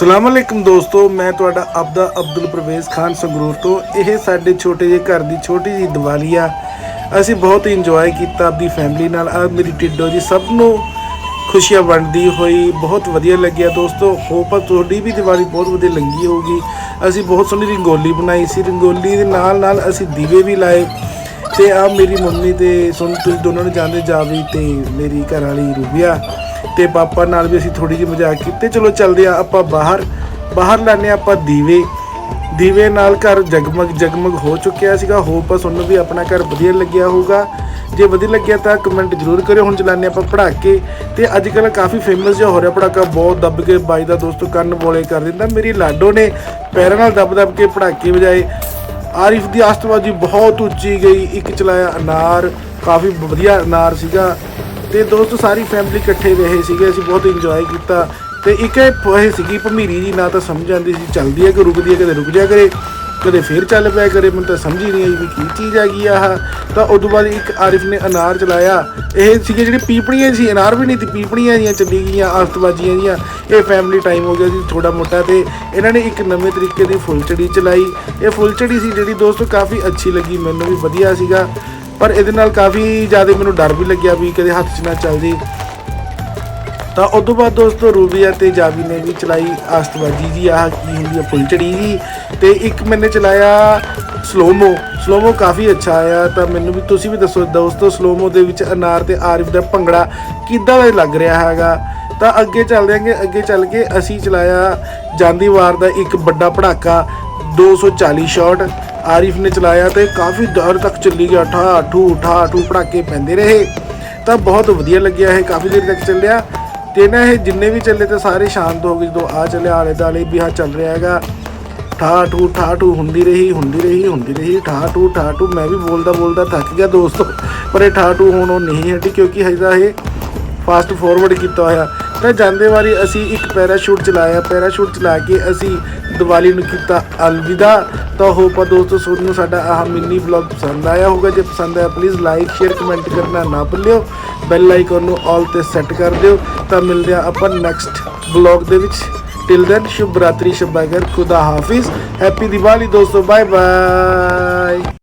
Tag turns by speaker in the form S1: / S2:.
S1: ਸਲਾਮ ਅਲੈਕਮ ਦੋਸਤੋ, ਮੈਂ ਤੁਹਾਡਾ ਆਪਦਾ ਅਬਦੁਲ ਪ੍ਰਵੇਜ਼ ਖਾਨ ਸੰਗਰੂਰ ਤੋਂ। ਇਹ ਸਾਡੇ ਛੋਟੇ ਜਿਹੇ ਘਰ ਦੀ ਛੋਟੀ ਜਿਹੀ ਦੀਵਾਲੀ ਆ। ਅਸੀਂ ਬਹੁਤ ਇੰਜੋਏ ਕੀਤਾ ਆਪਦੀ ਫੈਮਿਲੀ ਨਾਲ। ਆ ਮੇਰੀ ਟਿੱਡੋ ਜੀ ਸਭ ਨੂੰ ਖੁਸ਼ੀਆਂ ਵੰਡਦੀ ਹੋਈ ਬਹੁਤ ਵਧੀਆ ਲੱਗਿਆ ਦੋਸਤੋ। ਹੋਪ ਆ ਤੁਹਾਡੀ ਵੀ ਦੀਵਾਲੀ ਬਹੁਤ ਵਧੀਆ ਲੰਗੀ ਹੋਊਗੀ। ਅਸੀਂ ਬਹੁਤ ਸੋਹਣੀ ਰੰਗੋਲੀ ਬਣਾਈ ਸੀ। ਰੰਗੋਲੀ ਦੇ ਨਾਲ ਨਾਲ ਅਸੀਂ ਦੀਵੇ ਵੀ ਲਾਏ। ਤੇ ਆ ਮੇਰੀ ਮੰਮੀ ਤੇ ਸੁਣ ਤੁਸੀਂ ਦੋਨਾਂ ਨੂੰ ਜਾਣਦੇ ਜਾਵੀ ਤੇ ਮੇਰੀ ਘਰ ਵਾਲੀ ਰੂਬੀਆ। ਤੇ ਪਾਪਾ ਨਾਲ ਵੀ ਅਸੀਂ ਥੋੜੀ ਜਿਹੀ ਮਜ਼ਾਕ ਕੀਤੀ। ਚਲੋ ਚੱਲਦੇ ਆ ਆਪਾਂ ਬਾਹਰ। ਬਾਹਰ ਲਾਣੇ ਆਪਾਂ ਦੀਵੇ। ਦੀਵੇ ਨਾਲ ਘਰ ਜਗਮਗ ਜਗਮਗ ਹੋ ਚੁੱਕਿਆ ਸੀਗਾ। ਹੋਪ ਆ ਤੁਹਾਨੂੰ ਵੀ ਆਪਣਾ ਘਰ ਵਧੀਆ ਲੱਗਿਆ ਹੋਊਗਾ। ਜੇ ਵਧੀਆ ਲੱਗਿਆ ਤਾਂ ਕਮੈਂਟ ਜ਼ਰੂਰ ਕਰਿਓ। ਹੁਣ ਚਲਾਣੇ ਆਪਾਂ ਪੜਾਕੇ। ਤੇ ਅੱਜ ਕੱਲ ਕਾਫੀ ਫੇਮਸ ਜਿਹਾ ਹੋ ਰਿਹਾ ਪੜਾਕਾ। ਬਹੁਤ ਦੱਬ ਕੇ ਬਾਈ ਦਾ ਦੋਸਤੋ ਕੰਨ ਬੋਲੇ ਕਰ ਦਿੰਦਾ। ਮੇਰੀ ਲਾਡੋ ਨੇ ਪੈਰਾਂ ਨਾਲ ਦੱਬ ਦੱਬ ਕੇ ਪੜਾਕੇ ਵਜਾਏ। ਆਰਿਫ ਦੀ ਆਸਤਵਾਜੀ ਬਹੁਤ ਉੱਚੀ ਗਈ। ਇੱਕ ਚਲਾਇਆ ਅਨਾਰ। ਕਾਫੀ ਵਧੀਆ ਅਨਾਰ ਸੀਗਾ। ਤੇ ਦੋਸਤ ਸਾਰੀ ਫੈਮਿਲੀ ਇਕੱਠੇ ਰਹੇ ਸੀਗੇ, ਅਸੀਂ ਬਹੁਤ ਇੰਜੋਏ ਕੀਤਾ। ਤੇ ਇੱਕ ਇਹ ਸੀਗੀ ਭਮੀਰੀ ਜੀ, ਨਾ ਤਾਂ ਸਮਝ ਆਉਂਦੀ ਸੀ, ਚੱਲਦੀ ਹੈ ਕਿ ਰੁਕਦੀ ਹੈ ਕਦੇ ਰੁਕ ਜਾ ਕਰੇ, ਕਦੇ ਫੇਰ ਚੱਲ ਪਿਆ ਕਰੇ, ਮੈਨੂੰ ਤਾਂ ਸਮਝ ਹੀ ਨਹੀਂ ਆਈ ਵੀ ਕੀ ਚੀਜ਼ ਹੈਗੀ ਆ ਆਹ। ਤਾਂ ਉਦੋਂ ਬਾਅਦ ਇੱਕ ਆਰਿਫ ਨੇ ਅਨਾਰ ਚਲਾਇਆ। ਇਹ ਸੀਗੇ ਜਿਹੜੇ ਪੀਪੜੀਆਂ ਸੀ, ਅਨਾਰ ਵੀ ਨਹੀਂ ਸੀ, ਪੀਪਣੀਆਂ ਜੀਆਂ ਚੱਲੀ ਗਈਆਂ ਆਸਤਬਾਜੀਆਂ ਜੀਆਂ। ਇਹ ਫੈਮਿਲੀ ਟਾਈਮ ਹੋ ਗਿਆ ਸੀ ਥੋੜਾ ਮੋਟਾ ਤੇ ਇਹਨਾਂ ਨੇ ਇੱਕ ਨਵੇਂ ਤਰੀਕੇ ਦੀ ਫੁੱਲਚੜੀ ਚਲਾਈ। ਇਹ ਫੁੱਲਚੜੀ ਸੀ ਜਿਹੜੀ ਦੋਸਤੋ ਕਾਫੀ ਅੱਛੀ ਲੱਗੀ, ਮੈਨੂੰ ਵੀ ਵਧੀਆ ਸੀਗਾ। ਪਰ ਇਹਦੇ ਨਾਲ ਕਾਫੀ ਜ਼ਿਆਦਾ ਮੈਨੂੰ ਡਰ ਵੀ ਲੱਗਿਆ ਵੀ ਕਦੇ ਹੱਥ 'ਚ ਨਾ ਚੱਲ ਜੇ। ਤਾਂ ਉਸ ਤੋਂ ਬਾਅਦ ਦੋਸਤੋ ਰੂਬੀਆ ਤੇ ਜਾਵੀ ਨੇ ਵੀ ਚਲਾਈ ਆਸਤਬਾਜੀ ਜੀ, ਆਹ ਕੀ ਹੁੰਦੀ ਆ ਪੁਲਚੜੀ ਜੀ। ਤੇ ਇੱਕ ਮੈਨੇ ਚਲਾਇਆ ਸਲੋਮੋ ਸਲੋਮੋ ਕਾਫੀ ਅੱਛਾ ਆਇਆ ਤਾਂ ਮੈਨੂੰ ਵੀ ਤੁਸੀਂ ਵੀ ਦੱਸੋ ਦੋਸਤੋ ਸਲੋਮੋ ਦੇ ਵਿੱਚ ਅਨਾਰ ਤੇ ਆਰਿਫ ਦਾ ਭੰਗੜਾ ਕਿੱਦਾਂ ਦਾ ਲੱਗ ਰਿਹਾ ਹੈਗਾ। ਤਾਂ ਅੱਗੇ ਚੱਲਦੇ ਆਂਗੇ, ਅੱਗੇ ਚੱਲ ਕੇ ਅਸੀਂ ਚਲਾਇਆ ਜਾਂਦੀ ਵਾਰ ਦਾ ਇੱਕ ਵੱਡਾ ਪੜਾਕਾ 240 ਸ਼ਾਟ ਆਰਿਫ ਨੇ ਚਲਾਇਆ ਤੇ ਕਾਫੀ ਦਰ ਤੱਕ ਚੱਲੀ ਗਿਆ। ਠਾ, ਠੂ ਠਾ, ਠੂ ਪੜਾਕੇ ਪੈਂਦੇ ਰਹੇ। ਤਾਂ ਬਹੁਤ ਵਧੀਆ ਲੱਗਿਆ ਇਹ, ਕਾਫੀ ਦੇਰ ਤੱਕ ਚੱਲਿਆ। ਤੇ ਨਾ ਇਹ ਜਿੰਨੇ ਵੀ ਚੱਲੇ ਤੇ ਸਾਰੇ ਸ਼ਾਂਤ ਹੋ ਗਏ, ਜਦੋਂ ਆ ਚੱਲਿਆ ਆਲੇ ਦਾਲੇ ਵੀ ਆ ਚੱਲ ਰਿਹਾ ਹੈਗਾ। ਠਾ, ਠੂ ਠਾ, ਠੂ ਹੁੰਦੀ ਰਹੀ ਹੁੰਦੀ ਰਹੀ ਹੁੰਦੀ ਰਹੀ। ਠਾ, ਠੂ ਠਾ, ਠੂ, ਮੈਂ ਵੀ ਬੋਲਦਾ ਬੋਲਦਾ ਥੱਕ ਗਿਆ ਦੋਸਤੋ। ਪਰ ਇਹ ਠਾ, ਠੂ ਹੁਣ ਉਹ ਨਹੀਂ ਹਟੀ ਕਿਉਂਕਿ ਹਜਦਾ ਇਹ ਫਾਸਟ ਫਾਰਵਰਡ ਕੀਤਾ ਹੋਇਆ। ਤਾਂ ਜਾਂਦੇ ਵਾਰੀ ਅਸੀਂ ਇੱਕ ਪੈਰਾਸ਼ੂਟ ਚਲਾਇਆ। ਪੈਰਾਸ਼ੂਟ ਚਲਾ ਕੇ ਅਸੀਂ ਦੀਵਾਲੀ ਨੂੰ ਕੀਤਾ ਅਲਵਿਦਾ। ਤਾਂ ਹੋਪ ਆ ਦੋਸਤੋ ਤੁਹਾਨੂੰ ਸਾਡਾ ਆਹ ਮਿੰਨੀ ਵਲੌਗ ਪਸੰਦ ਆਇਆ ਹੋਊਗਾ। ਜੇ ਪਸੰਦ ਆਇਆ ਪਲੀਜ਼ ਲਾਈਕ ਸ਼ੇਅਰ ਕਮੈਂਟ ਕਰਨਾ ਨਾ ਭੁੱਲਿਓ। ਬੈਲ ਆਈਕਨ ਨੂੰ ਆਲ ਤੇ ਸੈੱਟ ਕਰ ਦਿਓ। ਤਾਂ ਮਿਲਦੇ ਆ ਆਪਾਂ ਨੈਕਸਟ ਵਲੌਗ ਦੇ ਵਿੱਚ। ਟਿਲ ਦੈਨ ਸ਼ੁਭ ਰਾਤਰੀ ਸ਼ਬਾਗਰ ਖੁਦਾ ਹਾਫਿਜ਼। ਹੈਪੀ ਦੀਵਾਲੀ ਦੋਸਤੋ ਬਾਏ ਬਾਏ